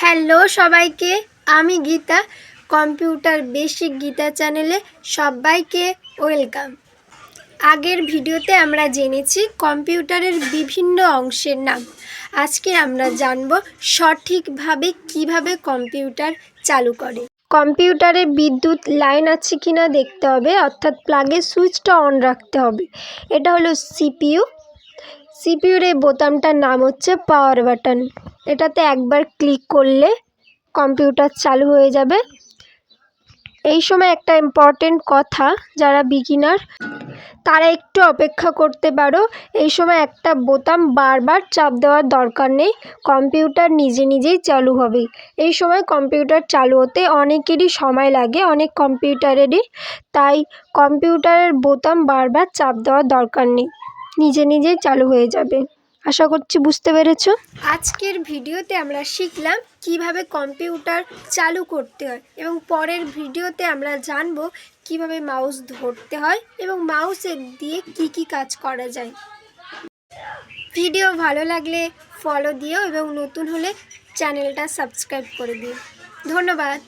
Hello সবাইকে, আমি Gita, computer basic Gita চ্যানেলে সবাইকে ওয়েলকাম। আগের ভিডিওতে আমরা জেনেছি কম্পিউটারের বিভিন্ন অংশের নাম। আজকে আমরা জানব সঠিকভাবে কীভাবে কম্পিউটার চালু করে। কম্পিউটারে বিদ্যুৎ লাইন আছে কিনা দেখতে হবে, অর্থাৎ প্লাগের সুইচটা অন রাখতে হবে। এটা হলো সিপিইউ সিপিইউর এই বোতামটার নাম হচ্ছে পাওয়ার বাটন এটাতে একবার ক্লিক করলে কম্পিউটার চালু হয়ে যাবে। এই সময় একটা ইম্পর্টেন্ট কথা, যারা বিগিনার তারা একটু অপেক্ষা করতে পারো। এই সময় একটা বোতাম বারবার চাপ দেওয়ার দরকার নেই। কম্পিউটার নিজে নিজেই চালু হবে। এই সময় কম্পিউটার চালু হতে অনেকেরই সময় লাগে, অনেক কম্পিউটারেরই তাই কম্পিউটারের বোতাম বারবার চাপ দেওয়ার দরকার নেই। নিজে নিজেই চালু হয়ে যাবে। আশা করছি বুঝতে পেরেছ? আজকের ভিডিওতে আমরা শিখলাম কীভাবে কম্পিউটার চালু করতে হয় এবং পরের ভিডিওতে আমরা জানব কীভাবে মাউস ধরতে হয় এবং মাউসের দিয়ে কি কি কাজ করা যায়। ভিডিও ভালো লাগলে ফলো দিও এবং নতুন হলে চ্যানেলটা সাবস্ক্রাইব করে দিও। ধন্যবাদ।